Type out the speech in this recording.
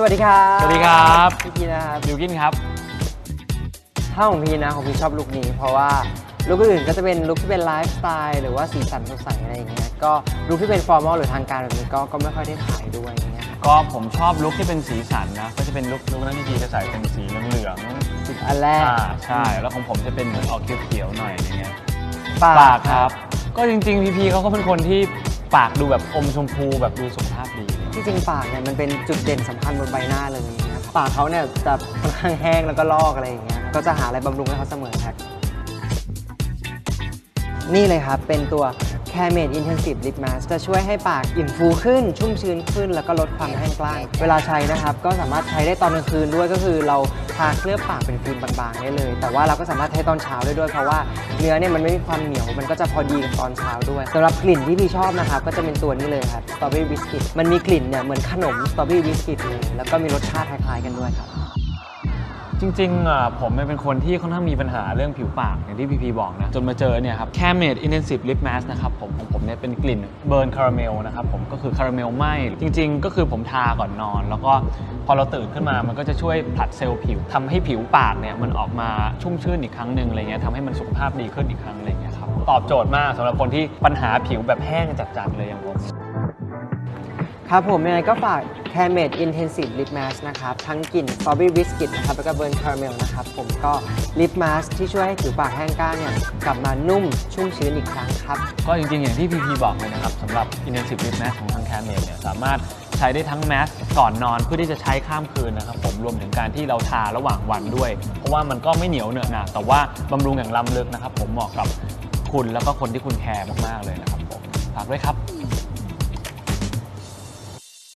สวัสดีครับสวัสดีครับ พี่พีนะครับบิวกินครับ ถ้าของพี่นะของพี่ชอบลุคนี้ เพราะว่าลุคอื่นๆก็จะเป็นลุคที่เป็นไลฟ์สไตล์หรือว่าสีสันสดใสอะไรอย่างเงี้ยก็ลุคที่เป็นฟอร์มอลหรือทางการแบบนี้ก็ก็ไม่ค่อยได้ถ่ายด้วยอย่างเงี้ยครับก็ผมชอบลุคที่เป็นสีสันนะ ก็จะเป็นลุคลุคนั้นที่พีจะใส่เป็นสีเหลืองอันแรๆกอ่าใช่ แล้วของผมจะเป็นเหมือนออกเขียวๆหน่อยอย่างเงี้ย ปากปากครับ ก็จริงๆพีพีเขาก็เป็นคนที่ปากดูแบบอมชมพูแบบดูสุขภาพดี ที่จริงปากเนี่ยมันเป็นจุดเด่นสำคัญบนใบหน้าเลยนะครับปากเขาเนี่ยจะค่อนข้างแห้งแล้วก็ลอกอะไรอย่างเงี้ยก็จะหาอะไรบำรุงให้เขาเสมอครับ นี่เลยครับ เป็นตัว c a m a d e Intensive Lip Mask จะช่วยให้ปากอิ่มฟูขึ้น ชุ่มชื้นขึ้น แล้วก็ลดความแห้งกร้าน เวลาใช้นะครับ ก็สามารถใช้ได้ตอนกลางคืนด้วยก็คือเรา ทาเคลือบปากเป็นฟิล์มบางๆได้เลย แต่ว่าเราก็สามารถใช้ตอนเช้าได้ด้วยเพราะว่าเนื้อเนี่ยมันไม่มีความเหนียวมันก็จะพอดีกับตอนเช้าด้วยสำหรับกลิ่นที่พี่ชอบนะครับก็จะเป็นตัวนี้เลยครับสตรอเบอรี่บิสกิตมันมีกลิ่นเนี่ยเหมือนขนมสตรอเบอรี่บิสกิตเลยแล้วก็มีรสชาติคล้ายๆกันด้วยครับ จริงๆอะผมเป็นคนที่ค่อนข้างมีปัญหาเรื่องผิวปากอย่างที่พีพีบอกนะ จนมาเจอเนี่ยครับ Camade Intensive Lip Mask นะครับผมของผมเนี่ยเป็นกลิ่นเบิร์นคาราเมลนะครับผมก็คือคาราเมลไหมจริง ๆ ก็คือผมทาก่อนนอน แล้วก็พอเราตื่นขึ้นมามันก็จะช่วยผลัดเซลล์ผิวทำให้ผิวปากเนี่ยมันออกมาชุ่มชื่นอีกครั้งหนึ่งอะไรเงี้ยทำให้มันสุขภาพดีขึ้นอีกครั้งอะไรเงี้ยครับตอบโจทย์มากสำหรับคนที่ปัญหาผิวแบบแห้งจัดๆเลยอย่างผมครับผมยังไงก็ฝาก c a m a d e Intensive Lip Mask นะครับ ทั้งกลิ่น Strawberry Biscuit นะครับ แล้วก็ Burn Caramel นะครับ ผมก็ Lip Mask ที่ช่วยให้ผิวปากแห้งกร้านเนี่ยกลับมานุ่มชุ่มชื้นอีกครั้งครับ ก็จริงๆ อย่างที่พีพีบอกเลยนะครับสำหรับ Intensive Lip Mask ของทางแคมเมดเนี่ยสามารถใช้ได้ทั้งแมสก่อนนอนเพื่อที่จะใช้ข้ามคืนนะครับผมรวมถึงการที่เราทาระหว่างวันด้วย เพราะว่ามันก็ไม่เหนียวเหนอะหนะแต่ว่าบำรุงอย่างล้ำลึกนะครับผมเหมาะกับคุณแล้วก็คนที่คุณแคร์มากๆเลยนะครับผมฝากด้วยครับ